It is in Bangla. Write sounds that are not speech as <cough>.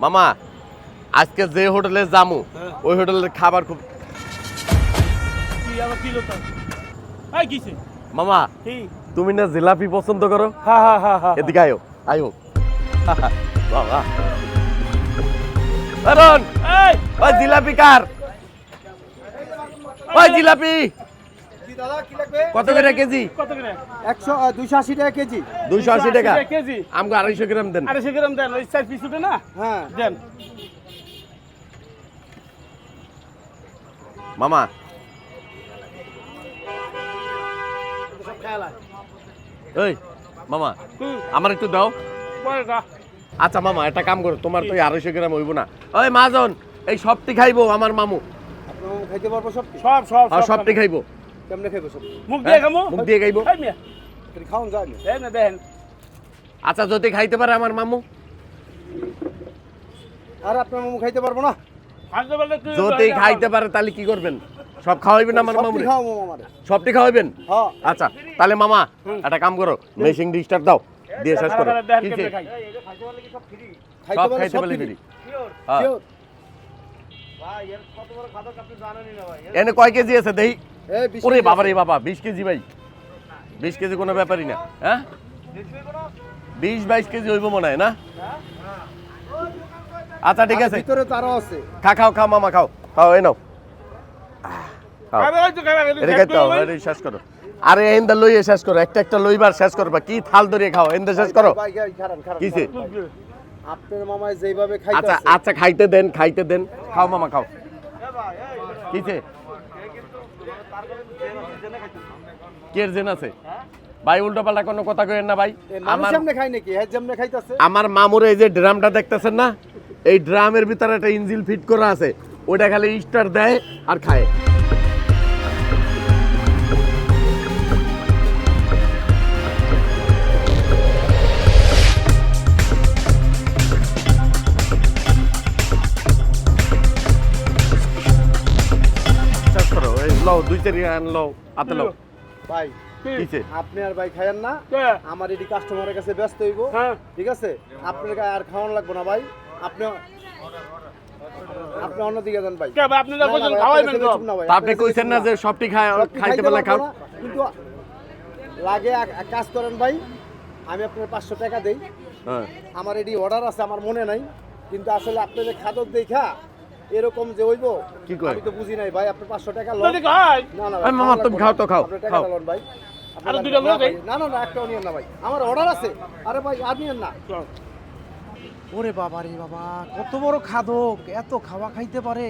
মামা আজকে যে হোটেলে যামু হ্যাঁ। ওই হোটেলের খাবার খুব মামা তুমি না জিলাপি পছন্দ করো? হা হা হা হা এদিকে আয়ো আয়ো। <laughs> বাবা জিলাপি কার? জিলাপি! কত করে কেজি? একশো দুইশো আশি টাকা কেজি। দুইশো আশি টাকা? কেজি। আমাকে আড়াইশো গ্রাম দেন। আড়াইশো গ্রাম দেন ওই চার পিস না? হ্যাঁ। দেন। মামা। ওই মামা আমার একটু দাও। আচ্ছা মামা একটা কাম করো তোমার তো আড়াইশো গ্রাম হইব না। ওই মাজন এই সবটি খাইবো আমার মামু। মামু খাইতে পারব সব সব সব সবটি খাইবো। কেমনে খাইবো সব? মুখ দিয়ে খামু? মুখ দিয়ে খাইবো? এই মিয়া। তুমি খাওন যায় না দেখেন আচ্ছা যদি খাইতে পারে আমার মামু? আর আপনার মামু খাইতে পারব না? যদি খাইতে পারে তাহলে কি করবেন? সব খাওয়াইবেন আমার মামু সবটি খাওয়াইবেন? হ্যাঁ। আচ্ছা তাহলে মামা একটা কাম করো মেশিং ডিস্টার্ব দাও দিয়ে শেষ করো? সব খাইতে পারলে ফ্রি। হ্যাঁ। এনে কয় কেজি আছে দেই ওরে বাবা রে বাবা বিশ কেজি ভাই। বিশ কেজি কোনো ব্যাপারই না হ্যাঁ? বিশ বাইশ কেজি হইব মনে হয় না? আচ্ছা ঠিক আছে। ভিতরে তো আরও আছে। খা খাও খাও মামা খাও। খাও এই নাও। খাও। আরে ওই তো খাই এটা খাইতে হবে এটা শেষ করো। আরে এন্দা লইয়ে শেষ করো। একটা একটা লইবার শেষ করবা কি থাল ধরিয়ে খাও। এন্দা শেষ করো। ভাই, ভাই, খারান, খারান, কিসে? আপনার মামায় যেভাবে খাইতে আচ্ছা আচ্ছা খাইতে দেন খাইতে দেন। খাও মামা খাও। কিসে? কের জেন আছে? ভাই উল্টো পাল্টা কোনো কথা কইেন না ভাই। আমার খায় নাকি? হ্যাঁ খাইতেছে। আমার মামুর এই যে ড্রামটা দেখতেছেন না এই ড্রামের ভিতরে একটা ইঞ্জিল ফিট করা আছে ওটা খালি স্টার দেয় আর খায়। লও, দুই চারি আন লও, হাতে লও। ভাই আপনি আর ভাই খাইয়েন না। আমার এটি কাস্টমারের কাছে ব্যস্ত হইব। হ্যাঁ। ঠিক আছে? আপনার গায়ে আর খাওয়ানো লাগবে না ভাই। আপনি আপনি অন্যদিকে যান ভাই। ভাই আপনি খাওয়াইবেন তো কইছেন না যে সবটি খায় খাইতে পারলে খাও? কিন্তু লাগে কাজ করেন ভাই। আমি আপনার পাঁচশো টাকা দেই। হ্যাঁ। আমার এটি অর্ডার আছে আমার মনে নাই। কিন্তু আসলে আপনাদের খাদক দেখা এরকম যে হইব কি কয়? আমি তো বুঝি নাই ভাই আপনি পাঁচশো টাকা লন না না ভাই, মামা, তুমি খাও তো খাও, টাকা। ভাই। দুইটা না, ভাই। না না না একটাও নিয়েন না ভাই। আমার অর্ডার আছে। আরে ভাই আর নিয়েন না। ওরে বাবা রে বাবা কত বড় খাদক এত খাওয়া খাইতে পারে।